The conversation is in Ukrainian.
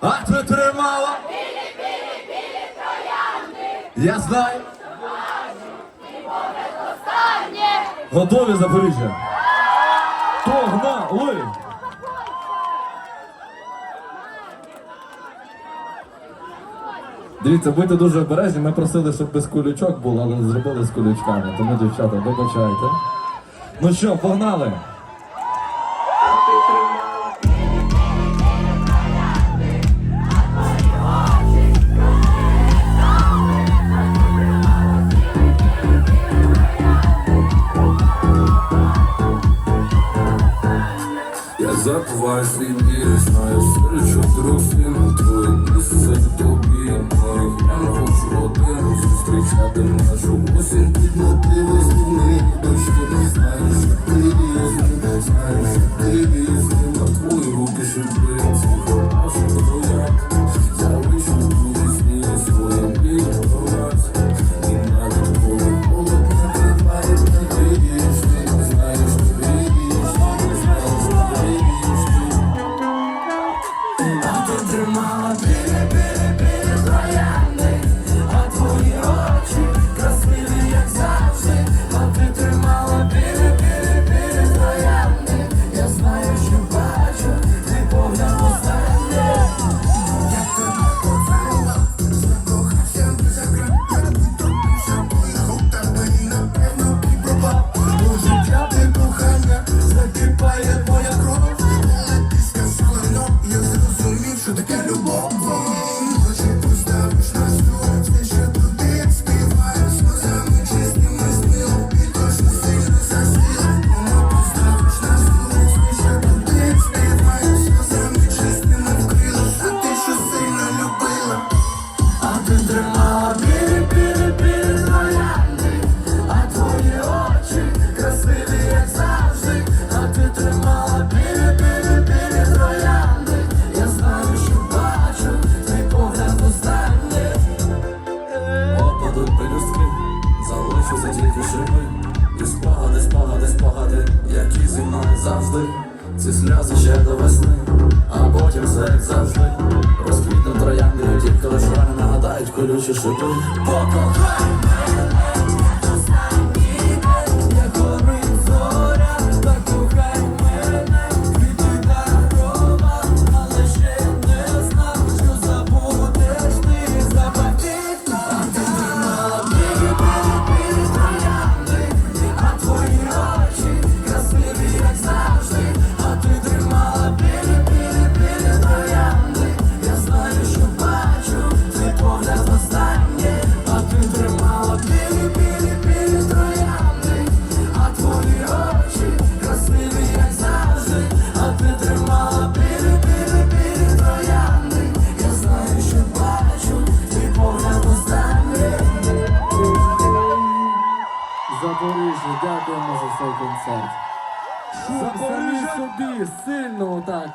А хто тримала? Білі, білі, білі троянди. Я знаю. Готові Запоріжжя? Погнали! Дивіться, будьте дуже обережні. Ми просили, щоб без кулючок було, але зробили з кулючками. Тому, дівчата, вибачайте. Ну що, погнали! так вас интересно Я встречу вдруг с ним як завжди, а білі, білі, білі троянди. Я знаю, що бачу, твій погляд останній Опадуть пелюстки, залишуся тільки шипи. І спогади, спогади, спогади, які зі мною завжди. Ці сльози ще до весни, а потім все як завжди. Розквітнуть троянди, тільки лиш нагадають колючі шипи. Покохай мене Запоріжжя, дякуємо за цей концерт. Запоріжжя! собі сильно отак.